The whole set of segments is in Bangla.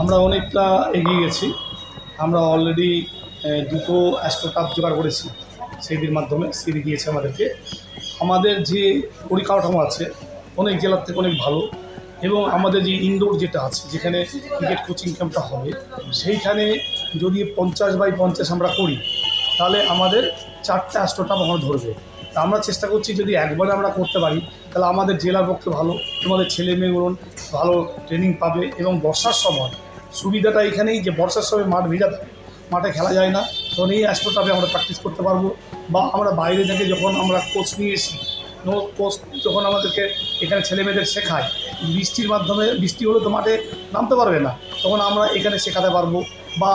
আমরা অনেকটা এগিয়ে গেছি। আমরা অলরেডি দুটো অ্যাস্ট্রোটাপ জোগাড় করেছি সেইটির মাধ্যমে, সিডি দিয়েছে আমাদেরকে। আমাদের যে পরিকাঠামো আছে, অনেক জেলার থেকে অনেক ভালো এবং আমাদের যে ইনডোর যেটা আছে, যেখানে ক্রিকেট কোচিং ক্যাম্পটা হবে, সেইখানে যদি পঞ্চাশ বাই পঞ্চাশ আমরা করি, তাহলে আমাদের চারটে অ্যাস্ট্রোটাপ আমরা ধরবে। তা আমরা চেষ্টা করছি যদি একবারে আমরা করতে পারি, তাহলে আমাদের জেলার পক্ষে ভালো আমাদের ছেলে মেয়েগুলো ভালো ট্রেনিং পাবে এবং বর্ষার সময় সুবিধাটা এখানেই যে বর্ষার সময় মাঠ ভেজা থাকে মাঠে খেলা যায় না। তখন এই অ্যাস্ট্রোটাপে আমরা প্র্যাকটিস করতে পারব বা আমরা বাইরে থেকে যখন আমরা কোচ নিয়ে এসি নো কোচ যখন আমাদেরকে এখানে ছেলে মেয়েদের শেখায় বৃষ্টির মাধ্যমে বৃষ্টি হলে তো মাঠে নামতে পারবে না। তখন আমরা এখানে শেখাতে পারব বা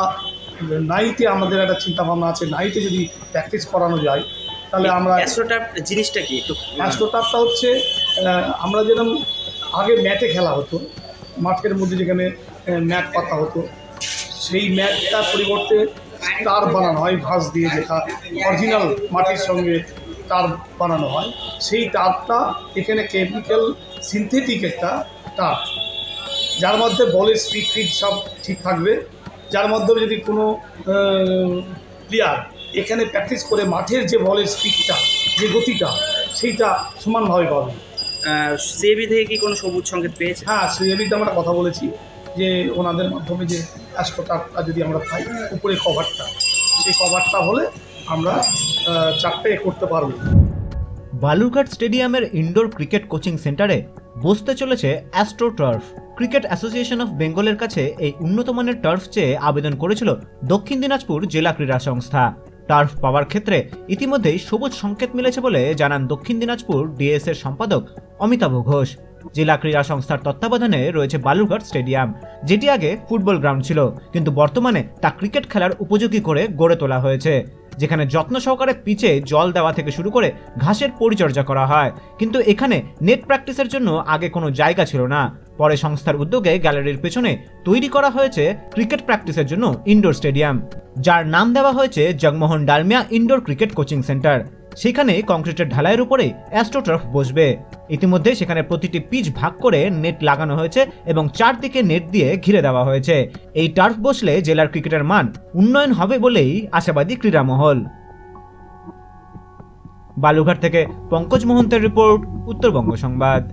নাইটে আমাদের একটা চিন্তা ভাবনা আছে নাইটে যদি প্র্যাকটিস করানো যায় তাহলে আমরা অ্যাস্ট্রোটাপ জিনিসটা কি একটু অ্যাস্ট্রোটাপটা হচ্ছে আমরা যেরকম আগে ম্যাটে খেলা হতো। মাঠের মধ্যে যেখানে ম্যাট পাতা হতো, সেই ম্যাটটার পরিবর্তে তার বানানো হয় ঘাস দিয়ে যেটা অরিজিনাল মাটির সঙ্গে তার বানানো হয়। সেই তারটা এখানে কেমিক্যাল সিনথেটিক একটা তার। যার মধ্যে বলের স্পিড ফিড সব ঠিক থাকবে। যার মাধ্যমে যদি কোনো প্লেয়ার এখানে প্র্যাকটিস করে মাঠের যে বলের স্পিডটা যে গতিটা, সেইটা সমানভাবে পাবে। সিএবি থেকে কি কোনো সবুজ সংকেত পেয়েছে? হ্যাঁ সেই আমরা কথা বলেছি যে ওনাদের মাধ্যমে যে অ্যাস্ট্রোটারটা যদি আমরা পাই উপরে কভারটা সেই কভারটা হলে আমরা চারটে করতে পারব। বালুরঘাট স্টেডিয়ামের ইনডোর ক্রিকেট কোচিং সেন্টারে বসতে চলেছে astro turf cricket association of বেঙ্গলের কাছে এই উন্নত মানের টার্ফ চেয়ে আবেদন করেছিল দক্ষিণ দিনাজপুর জেলা ক্রীড়া সংস্থা। টার্ফ পাওয়ার ক্ষেত্রে ইতিমধ্যেই সবুজ সংকেত মিলেছে বলে জানান দক্ষিণ দিনাজপুর ডিএস এর সম্পাদক অমিতাভ ঘোষ। জেলা ক্রীড়া সংস্থার তত্ত্বাবধানে রয়েছে বালুরঘাট স্টেডিয়াম, যেটি আগে ফুটবল গ্রাউন্ড ছিল, কিন্তু বর্তমানে তা ক্রিকেট খেলার উপযোগী করে গড়ে তোলা হয়েছে। যেখানে যত্ন সহকারে পিচে জল দেওয়া থেকে শুরু করে ঘাসের পরিচর্যা করা হয়। কিন্তু এখানে নেট প্র্যাকটিসের জন্য আগে কোনো জায়গা ছিল না। পরে সংস্থার উদ্যোগে গ্যালারির পেছনে তৈরি করা হয়েছে ক্রিকেট প্র্যাকটিসের জন্য ইনডোর স্টেডিয়াম, যার নাম দেওয়া হয়েছে Jagmohan Dalmiya indoor cricket coaching centre. সেখানে কংক্রিটের ঢালাইয়ের উপরে অ্যাস্ট্রোটার্ফ বসবে। ইতিমধ্যে সেখানে প্রতিটি পিচ ভাগ করে নেট লাগানো হয়েছে এবং চারদিকে নেট দিয়ে ঘিরে দেওয়া হয়েছে। এই টার্ফ বসলে জেলার ক্রিকেটের মান উন্নয়ন হবে বলেই আশাবাদী ক্রীড়ামহল। বালুঘাট থেকে পঙ্কজ মোহন্তের রিপোর্ট, উত্তরবঙ্গ সংবাদ।